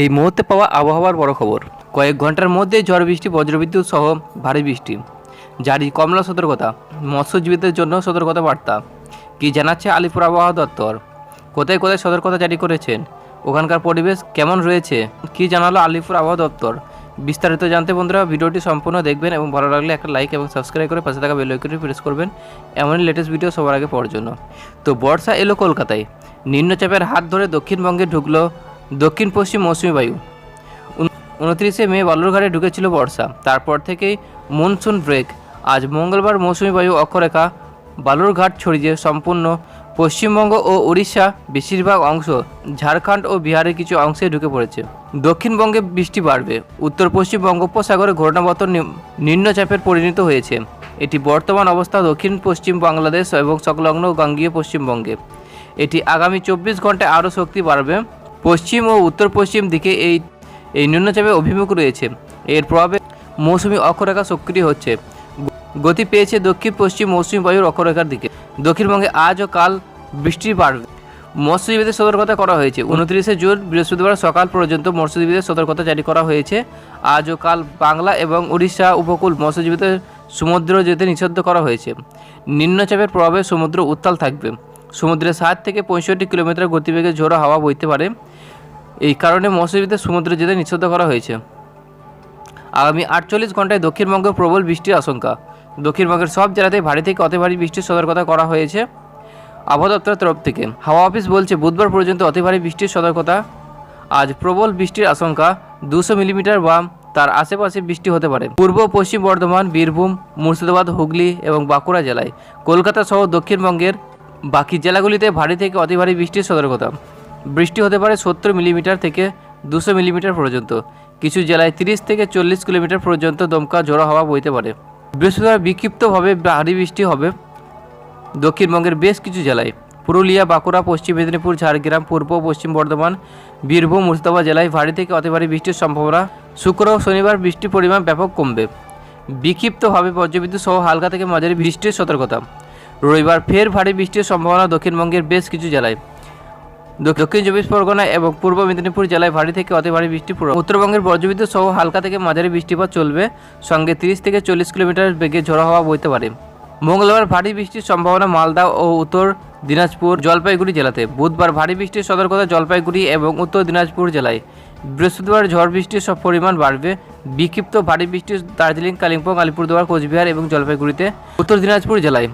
এই মুহূর্তে পাওয়া আবহাওয়ার বড় খবর। কয়েক ঘণ্টার মধ্যে ঝড় বৃষ্টি, বজ্রবিদ্যুৎ সহ ভারী বৃষ্টি। জারি কমলা সতর্কতা, মৎস্যজীবীদের জন্য সতর্কতা বার্তা। কি জানাচ্ছে আলিপুর আবহাওয়া দপ্তর? কোথায় কোথায় সতর্কতা জারি করেছেন? ওখানকার পরিবেশ কেমন রয়েছে? কি জানালো আলিপুর আবহাওয়া দপ্তর? বিস্তারিত জানতে বন্ধুরা, ভিডিওটি সম্পূর্ণ দেখবেন এবং ভালো লাগলে একটা লাইক এবং সাবস্ক্রাইব করে পাশে থাকা বেল আইকনটি প্রেস করবেন। এমনই লেটেস্ট ভিডিও সবার আগে পাওয়ার জন্য। তো বর্ষা এলো কলকাতায়। নিম্নচাপের হাত ধরে দক্ষিণবঙ্গে ঢুকলো দক্ষিণ পশ্চিম মৌসুমি বায়ু। উনত্রিশে মে বালুরঘাটে ঢুকেছিল বর্ষা। তারপর থেকেই মনসুন ব্রেক। আজ মঙ্গলবার মৌসুমি বায়ু অক্ষরেখা বালুরঘাট ছড়িয়ে সম্পূর্ণ পশ্চিমবঙ্গ ও উড়িষ্যা বেশিরভাগ অংশ ঝাড়খণ্ড ও বিহারের কিছু অংশে ঢুকে পড়েছে। দক্ষিণবঙ্গে বৃষ্টি বাড়বে। উত্তর পশ্চিম বঙ্গোপসাগরে ঘূর্ণাবর্ত নি- নিম্নচাপের পরিণত হয়েছে। এটি বর্তমান অবস্থা দক্ষিণ পশ্চিম বাংলাদেশ এবং সংলগ্ন গাঙ্গীয় পশ্চিমবঙ্গে। এটি আগামী চব্বিশ ঘন্টায় আরও শক্তি বাড়বে। পশ্চিম ও উত্তর পশ্চিম দিকে এই এই নিম্নচাপের অভিমুখ রয়েছে। এর প্রভাবে মৌসুমি অক্ষরেখা সক্রিয় হচ্ছে। গতি পেয়েছে দক্ষিণ পশ্চিম মৌসুমি বায়ুর অক্ষরেখার দিকে। দক্ষিণবঙ্গে আজ ও কাল বৃষ্টি বাড়বে মৎস্যজীবীদের সতর্কতা করা হয়েছে। উনত্রিশে জুন বৃহস্পতিবার সকাল পর্যন্ত মৎস্যজীবীদের সতর্কতা জারি করা হয়েছে। আজ ও কাল বাংলা এবং উড়িষ্যা উপকূল মৎস্যজীবীদের সমুদ্র যেতে নিষিদ্ধ করা হয়েছে। নিম্নচাপের প্রভাবে সমুদ্র উত্তাল থাকবে। সমুদ্রে ষাট থেকে পঁয়ষট্টি কিলোমিটার গতিবেগে ঝোড়ো হাওয়া বইতে পারে। এই কারণে মৎস্যজীবীদের সমুদ্রে যেতে নিষিদ্ধ করা হয়েছে। আগামী আটচল্লিশ ঘন্টায় দক্ষিণবঙ্গে প্রবল বৃষ্টির আশঙ্কা। দক্ষিণবঙ্গের সব জেলাতে ভারী থেকে অতি ভারী বৃষ্টির সতর্কতা করা হয়েছে আবহাওয়া দপ্তরের তরফ থেকে। হাওয়া অফিস বলছে, বুধবার পর্যন্ত অতি ভারী বৃষ্টির সতর্কতা। আজ প্রবল বৃষ্টির আশঙ্কা, দুশো মিলিমিটার বা তার আশেপাশে বৃষ্টি হতে পারে। পূর্ব পশ্চিম বর্ধমান, বীরভূম, মুর্শিদাবাদ, হুগলি এবং বাঁকুড়া জেলায়। কলকাতা সহ দক্ষিণবঙ্গের বাকি জেলাগুলিতে ভারী থেকে অতি ভারী বৃষ্টির সতর্কতা। বৃষ্টি হতে পারে সত্তর মিলিমিটার থেকে দুশো মিলিমিটার পর্যন্ত। কিছু জেলায় তিরিশ থেকে চল্লিশ কিলোমিটার পর্যন্ত দমকা ঝোড়ো হাওয়া বইতে পারে। বৃহস্পতিবার বিক্ষিপ্তভাবে ভারী বৃষ্টি হবে। দক্ষিণবঙ্গের বেশ কিছু জেলায়, পুরুলিয়া, বাঁকুড়া, পশ্চিম মেদিনীপুর, ঝাড়গ্রাম, পূর্ব পশ্চিম বর্ধমান, বীরভূম, মুর্শিদাবাদ জেলায় ভারী থেকে অতি ভারী বৃষ্টির সম্ভাবনা। শুক্র ও শনিবার বৃষ্টির পরিমাণ ব্যাপক কমবে। বিক্ষিপ্তভাবে বজ্রবিদ্যুৎ সহ হালকা থেকে মাঝারি বৃষ্টির সতর্কতা। রবিবার ফের ভারী বৃষ্টির সম্ভাবনা দক্ষিণবঙ্গের বেশ কিছু জেলায়। দক্ষিণ চব্বিশ পরগনা এবং পূর্ব মেদিনীপুর জেলায় ভারী থেকে অতি ভারী বৃষ্টি উত্তরবঙ্গের বজ্রবিদ্যুৎ সহ হালকা থেকে মাঝারি বৃষ্টিপাত চলবে। সঙ্গে তিরিশ থেকে চল্লিশ কিলোমিটার বেগে ঝোড়ো হওয়া বইতে পারে। মঙ্গলবার ভারী বৃষ্টির সম্ভাবনা মালদা ও উত্তর দিনাজপুর জলপাইগুড়ি জেলাতে। বুধবার ভারী বৃষ্টির সতর্কতা জলপাইগুড়ি এবং উত্তর দিনাজপুর জেলায়। বৃহস্পতিবার ঝড় বৃষ্টির সব পরিমাণ বাড়বে। বিক্ষিপ্ত ভারী বৃষ্টি দার্জিলিং, কালিম্পং, আলিপুরদুয়ার, কোচবিহার এবং জলপাইগুড়িতে। উত্তর দিনাজপুর জেলায়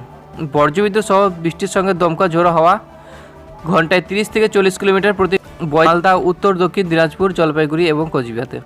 বজ্রবিদ্যুৎ সহ বৃষ্টির সঙ্গে দমকা ঝোড়ো হাওয়া ঘন্টায় তিরিশ থেকে চল্লিশ কিলোমিটার প্রতি মালদা উত্তর দক্ষিণ দিনাজপুর জলপাইগুড়ি এবং কোচবিহারতে